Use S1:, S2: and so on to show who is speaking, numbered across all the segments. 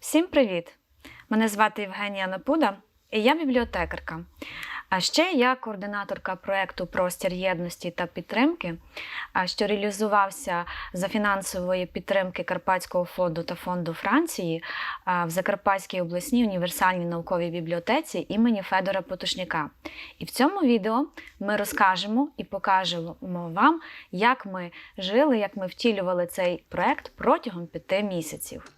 S1: Всім привіт! Мене звати Євгенія Напуда, і я бібліотекарка. А ще я координаторка проєкту Простір єдності та підтримки, що реалізувався за фінансової підтримки Карпатського фонду та фонду Франції в Закарпатській обласній універсальній науковій бібліотеці імені Федора Потушняка. І в цьому відео ми розкажемо і покажемо вам, як ми жили, як ми втілювали цей проєкт протягом п'яти місяців.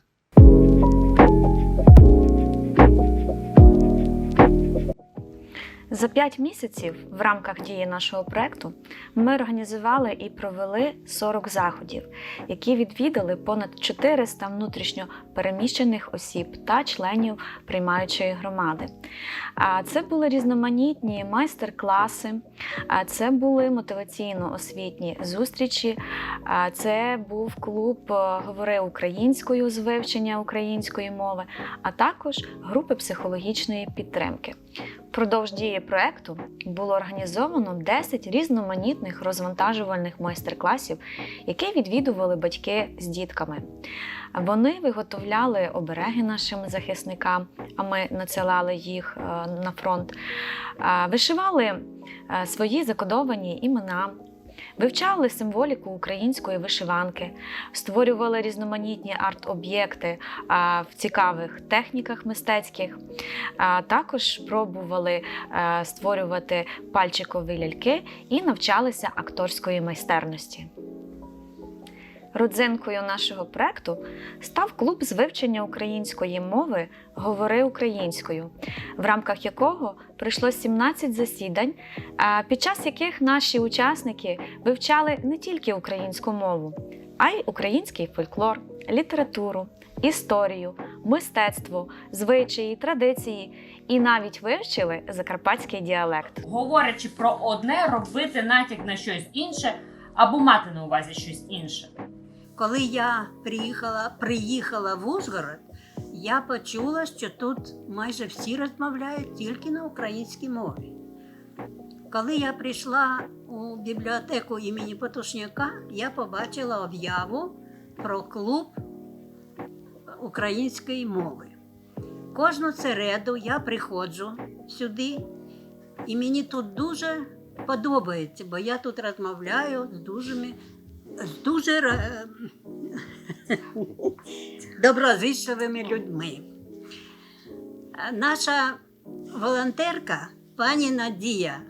S1: За п'ять місяців в рамках дії нашого проекту ми організували і провели 40 заходів, які відвідали понад 400 внутрішньо переміщених осіб та членів приймаючої громади. Це були різноманітні майстер-класи, це були мотиваційно-освітні зустрічі. Це був клуб е, Говори українською з вивчення української мови, а також групи психологічної підтримки. Впродовж дії проекту було організовано 10 різноманітних розвантажувальних майстер-класів, які відвідували батьки з дітками. Вони виготовляли обереги нашим захисникам, а ми надсилали їх е, на фронт, е, вишивали е, свої закодовані імена. Вивчали символіку української вишиванки, створювали різноманітні арт-об'єкти в цікавих техніках мистецьких. Також пробували е, створювати пальчикові ляльки і навчалися акторської майстерності. Родзинкою нашого проекту став клуб з вивчення української мови Говори українською, в рамках якого пройшло 17 засідань, під час яких наші учасники вивчали не тільки українську мову, а й український фольклор, літературу, історію, мистецтво, звичаї, традиції і навіть вивчили закарпатський діалект.
S2: говорячи про одне, робити натяк на щось інше або мати на увазі щось інше.
S3: Коли я приїхала, приїхала в Ужгород, я почула, що тут майже всі розмовляють тільки на українській мові. Коли я прийшла у бібліотеку імені Потушняка, я побачила об'яву про клуб української мови. Кожну середу я приходжу сюди, і мені тут дуже подобається, бо я тут розмовляю з дужими дуже е, доброзичливими людьми. Наша волонтерка, пані Надія,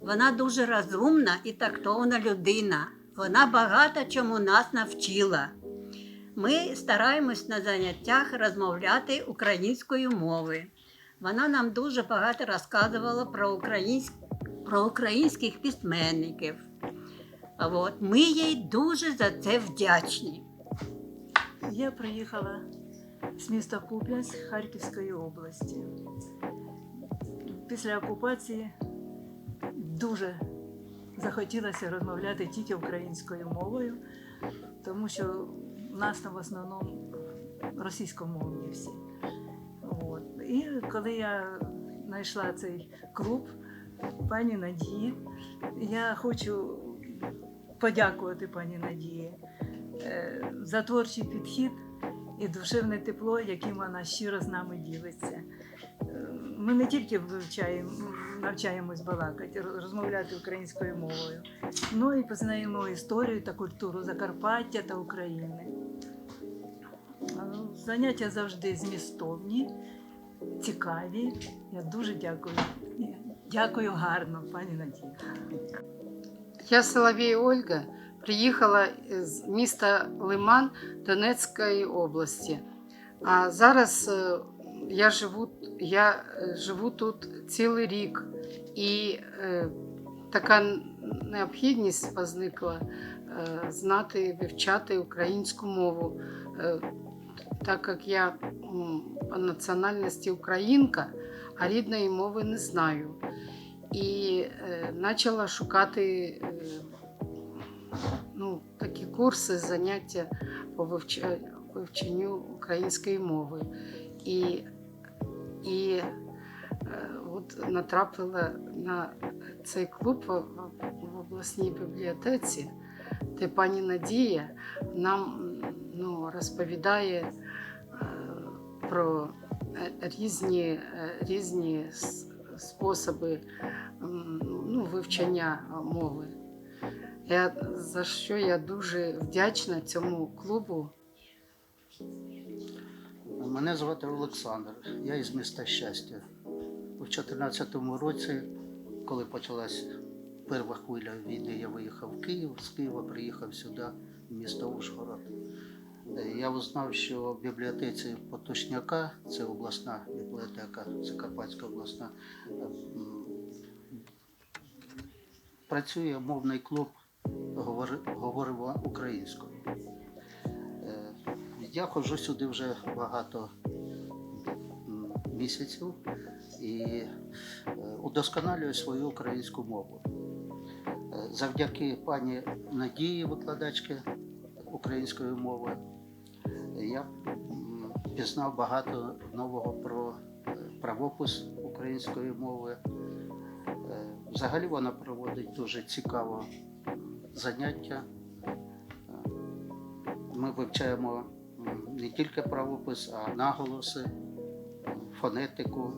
S3: вона дуже розумна і тактовна людина. Вона багато чому нас навчила. Ми стараємось на заняттях розмовляти українською мовою. Вона нам дуже багато розказувала про, українськ... про українських письменників. От, ми їй дуже за це вдячні.
S4: Я приїхала з міста Куп'янськ Харківської області. Після окупації дуже захотілося розмовляти тільки українською мовою, тому що в нас там в основному російськомовні всі. От. І коли я знайшла цей клуб пані Надії, я хочу подякувати пані Надії е, за творчий підхід і душевне тепло, яким вона щиро з нами ділиться. Е, Ми не тільки вивчаємо, навчаємось балакати, розмовляти українською мовою, ну і познаємо історію та культуру Закарпаття та України. Е, Заняття завжди змістовні, цікаві. Я дуже дякую. Дякую гарно, пані Надія.
S5: Я Соловій Ольга приїхала з міста Лиман Донецької області. А зараз е, я живу, я е, живу тут цілий рік, і е, така необхідність возникла е, знати, вивчати українську мову, е, так як я по національності українка, а рідної мови не знаю. І е, почала шукати е, ну, такі курси, заняття по вивченню української мови. І, і е, от натрапила на цей клуб в, обласній бібліотеці, де пані Надія нам ну, розповідає е, про е, різні, е, різні способи ну, вивчення мови. Я, за що я дуже вдячна цьому клубу.
S6: Мене звати Олександр, я із міста Щастя. У 2014 році, коли почалась перша хвиля війни, я виїхав в Київ, з Києва приїхав сюди, в місто Ужгород. Я узнав, що в бібліотеці Потушняка, це обласна бібліотека, Закарпатська обласна, е, працює мовний клуб «Говори- говоримо українською. Е, Я ходжу сюди вже багато місяців і е, удосконалюю свою українську мову. Е, Завдяки пані Надії, викладачки української мови, я пізнав багато нового про е, правопис української мови. Е, Взагалі вона проводить дуже цікаво заняття. Е, Ми вивчаємо не тільки правопис, а наголоси, фонетику,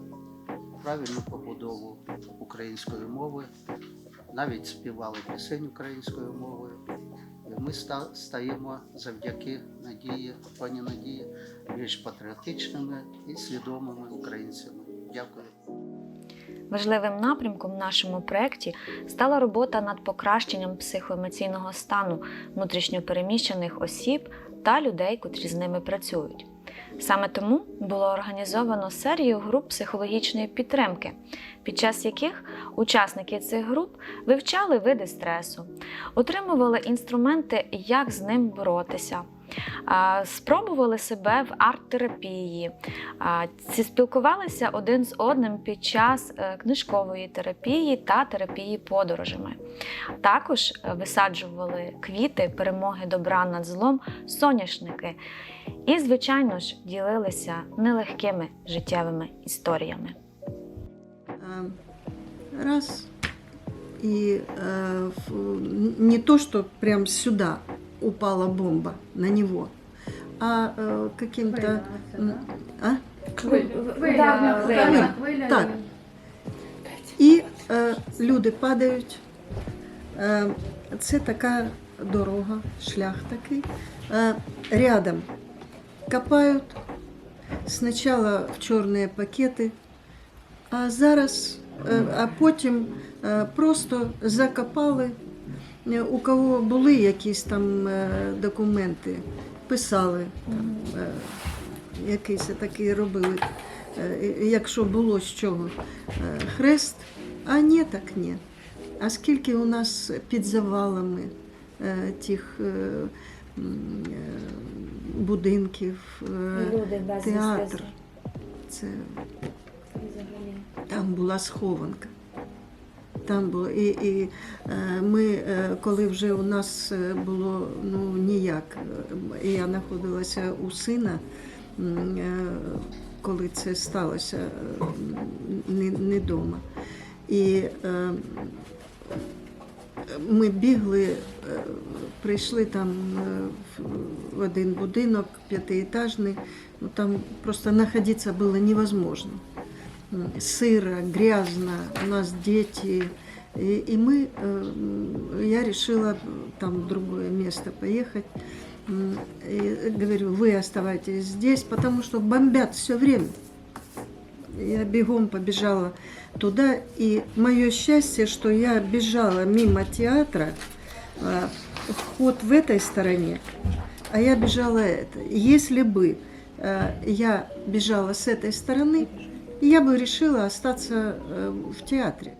S6: правильну побудову української мови. Навіть співали пісень українською мовою. Ми стаємо завдяки надії, пані Надії, більш патріотичними і свідомими українцями. Дякую.
S1: Важливим напрямком в нашому проєкті стала робота над покращенням психоемоційного стану внутрішньопереміщених осіб та людей, котрі з ними працюють. Саме тому було організовано серію груп психологічної підтримки, під час яких учасники цих груп вивчали види стресу, отримували інструменти, як з ним боротися, спробували себе в арт-терапії, спілкувалися один з одним під час е, книжкової терапії та терапії подорожами. Також висаджували квіти перемоги добра над злом, соняшники І, звичайно ж, ділилися нелегкими життєвими історіями.
S7: Э, раз и э, в- не то, что прям сюда упала бомба на него, а э, каким-то м, а? Хвиля. Так. І е, люди падають. Е, це така дорога, шлях такий. Е, рядом копають. Спочатку в чорні пакети, а зараз, е, а потім е, просто закопали. Е, У кого були якісь там документи, писали, там, якийсь такий робили, е, якщо було з чого е, хрест, а ні, так ні. А скільки у нас під завалами е, тих м, е, будинків, е, театр. Це там була схованка. Там було. І, і е, ми, е, коли вже у нас було ну, ніяк, я знаходилася у сина, коли це сталося не, не вдома. І е, ми бігли, е, прийшли там е, в один будинок п'ятиэтажний, ну, там просто знаходитися було невозможно. М, Сыро, грязно, у нас дети. И, и мы, э, я решила там в другое место поехать. М, И говорю, вы оставайтесь здесь, потому что бомбят все время. Я бегом побежала туда, и мое счастье, что я бежала мимо театра, а, вход в этой стороне, а я бежала это. Если бы э, я бежала с этой стороны, я бы решила остаться э, в театре.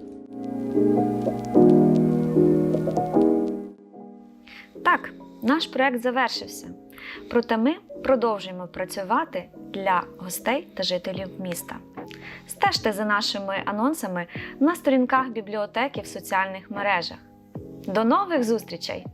S1: Так, наш проект завершився. Проте ми продовжуємо працювати для гостей та жителів міста. Стежте за нашими анонсами на сторінках бібліотеки в соціальних мережах. До нових зустрічей!